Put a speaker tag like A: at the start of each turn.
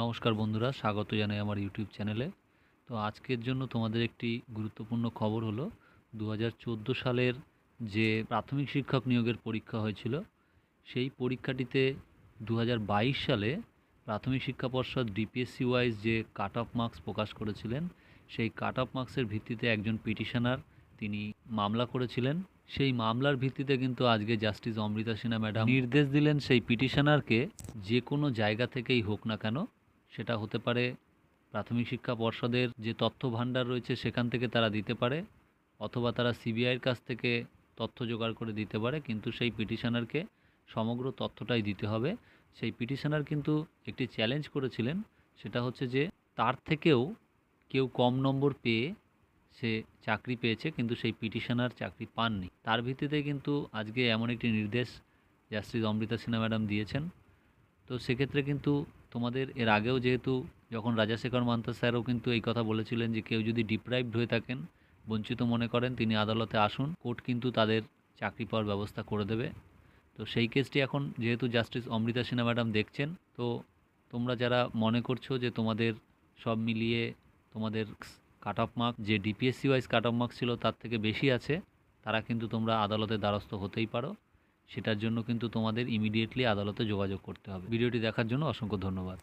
A: নমস্কার বন্ধুরা, স্বাগত জানাই আমার ইউটিউব চ্যানেলে তো আজকের জন্য তোমাদের একটি গুরুত্বপূর্ণ খবর হলো দু হাজার চোদ্দ সালের যে প্রাথমিক শিক্ষক নিয়োগের পরীক্ষা হয়েছিল, সেই পরীক্ষাটিতে দু হাজার বাইশ সালে প্রাথমিক শিক্ষা পর্ষদ ডিপিএসসি ওয়াইজ যে কাট অফ মার্কস প্রকাশ করেছিলেন, সেই কাট অফ মার্কসের ভিত্তিতে একজন পিটিশনার তিনি মামলা করেছিলেন। সেই মামলার ভিত্তিতে কিন্তু আজকে জাস্টিস অমৃতা সিনহা ম্যাডাম নির্দেশ দিলেন সেই পিটিশনারকে যে কোনো জায়গা থেকেই হোক না কেন সেটা হতে পারে প্রাথমিক শিক্ষা পর্ষদের যে তথ্য ভাণ্ডার রয়েছে সেখান থেকে তারা দিতে পারে, অথবা তারা সিবিআইয়ের কাছ থেকে তথ্য জোগাড় করে দিতে পারে, কিন্তু সেই পিটিশনারকে সমগ্র তথ্যটাই দিতে হবে। সেই পিটিশনার কিন্তু একটি চ্যালেঞ্জ করেছিলেন, সেটা হচ্ছে যে তার থেকেও কেউ কম নম্বর পেয়ে সে চাকরি পেয়েছে, কিন্তু সেই পিটিশনার চাকরি পাননি। তার ভিত্তিতে কিন্তু আজকে এমন একটি নির্দেশ জাস্টিস অমৃতা সিনহা ম্যাডাম দিয়েছেন। তো সেক্ষেত্রে কিন্তু তোমাদের এর আগেও যেহেতু যখন রাজাশেখর মান্তা স্যারও কিন্তু এই কথা বলেছিলেন যে কেউ যদি ডিপ্রাইভড হয়ে থাকেন, বঞ্চিত মনে করেন, তিনি আদালতে আসুন, কোর্ট কিন্তু তাদের চাকরি পাওয়ার ব্যবস্থা করে দেবে। তো সেই কেসটি এখন যেহেতু জাস্টিস অমৃতা সিনহা ম্যাডাম দেখছেন, তো তোমরা যারা মনে করছ যে তোমাদের সব মিলিয়ে তোমাদের কাট অফ মার্ক যে DPSC wise cut off marks ছিল তার থেকে বেশি আছে, তারা কিন্তু তোমরা আদালতের দ্বারস্থ হতেই পারো। সেটার জন্য কিন্তু তোমাদের ইমিডিয়েটলি আদালতে যোগাযোগ করতে হবে। ভিডিওটি দেখার জন্য অসংখ্য ধন্যবাদ।